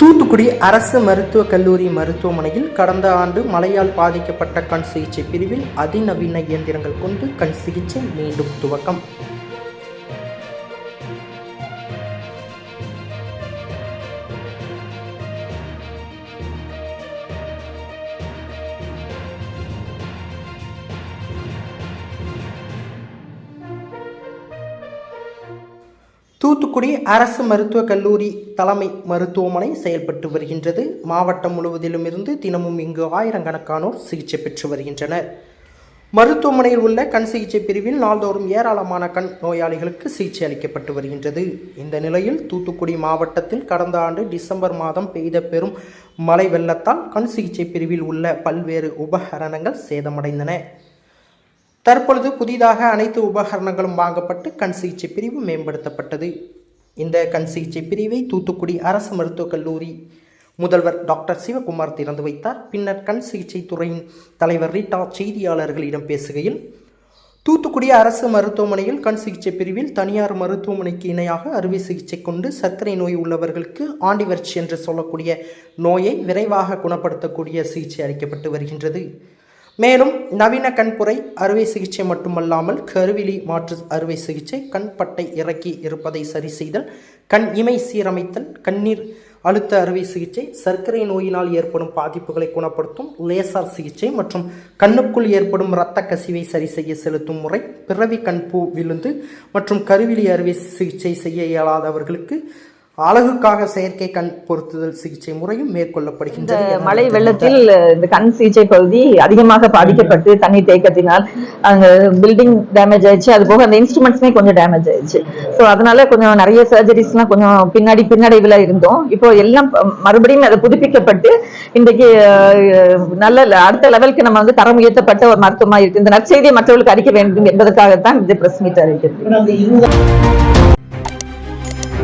தூத்துக்குடி அரசு மருத்துவக் கல்லூரி மருத்துவமனையில் கடந்த ஆண்டு மழையால் பாதிக்கப்பட்ட கண் சிகிச்சை பிரிவில் அதிநவீன இயந்திரங்கள் கொண்டு கண் சிகிச்சை மீண்டும் துவக்கம். தூத்துக்குடி அரசு மருத்துவக் கல்லூரி தலைமை மருத்துவமனை செயல்பட்டு வருகின்றது. மாவட்டம் முழுவதிலும் இருந்து தினமும் இங்கு ஆயிரக்கணக்கானோர் சிகிச்சை பெற்று வருகின்றனர். மருத்துவமனையில் உள்ள கண் சிகிச்சை பிரிவில் நாள்தோறும் ஏராளமான கண் நோயாளிகளுக்கு சிகிச்சை அளிக்கப்பட்டு வருகின்றது. இந்த நிலையில் தூத்துக்குடி மாவட்டத்தில் கடந்த ஆண்டு டிசம்பர் மாதம் பெய்த பெரும் மழை வெள்ளத்தால் கண் சிகிச்சை பிரிவில் உள்ள பல்வேறு உபகரணங்கள் சேதமடைந்தன. தற்பொழுது புதிதாக அனைத்து உபகரணங்களும் வாங்கப்பட்டு கண் சிகிச்சை பிரிவு மேம்படுத்தப்பட்டது. இந்த கண் சிகிச்சை பிரிவை தூத்துக்குடி அரசு மருத்துவக் கல்லூரி முதல்வர் டாக்டர் சிவகுமார் திறந்து வைத்தார். பின்னர் கண் சிகிச்சை துறையின் தலைவர் ரீட்டா செய்தியாளர்களிடம் பேசுகையில் தூத்துக்குடி அரசு மருத்துவமனையில் கண் சிகிச்சை பிரிவில் தனியார் மருத்துவமனைக்கு இணையாக அறுவை சிகிச்சை கொண்டு சர்க்கரை நோய் உள்ளவர்களுக்கு ஆண்டிவர்ச்சி என்று சொல்லக்கூடிய நோயை விரைவாக குணப்படுத்தக்கூடிய சிகிச்சை அளிக்கப்பட்டு வருகின்றது. மேலும் நவீன கண்புரை அறுவை சிகிச்சை மட்டுமல்லாமல் கருவிழி மாற்று அறுவை சிகிச்சை கண் பட்டை இறக்கி இருப்பதை சரி செய்தல் கண் இமை சீரமைத்தல் கண்ணீர் அழுத்த அறுவை சிகிச்சை சர்க்கரை நோயினால் ஏற்படும் பாதிப்புகளை குணப்படுத்தும் லேசர் சிகிச்சை மற்றும் கண்ணுக்குள் ஏற்படும் இரத்த கசிவை சரி செய்ய செலுத்தும் முறை பிறவி கண் பூ விழுந்து மற்றும் கருவிழி அறுவை சிகிச்சை செய்ய இயலாதவர்களுக்கு அழகுக்காக செயற்கை கண் பொருத்துதல் சிகிச்சை முறையும் இந்த மேற்கொள்ளப்படுகின்றது மழை. வெள்ளத்தில் இந்த கண் சிகிச்சை பகுதி அதிகமாக பாதிக்கப்பட்டு தண்ணீர் தேக்கத்தினால் அங்க பில்டிங் டேமேஜ் ஆயிடுச்சு. அது போக அந்த இன்ஸ்ட்ருமெண்ட்ஸுமே கொஞ்சம் டேமேஜ் ஆயிடுச்சு. ஸோ அதனால கொஞ்சம் நிறைய சர்ஜரிஸ்லாம் கொஞ்சம் பின்னாடி பின்னடைவில் இருந்தோம். இப்போ எல்லாம் மறுபடியும் அதை புதுப்பிக்கப்பட்டு இன்றைக்கு நல்ல அடுத்த லெவலுக்கு நம்ம வந்து தரம் உயர்த்தப்பட்ட ஒரு மருத்துவமாக இருக்கு. இந்த நற்செய்தியை மற்றவர்களுக்கு அளிக்க வேண்டும் என்பதற்காகத்தான் இந்த பிரஸ் மீட் அறிவிக்கிறது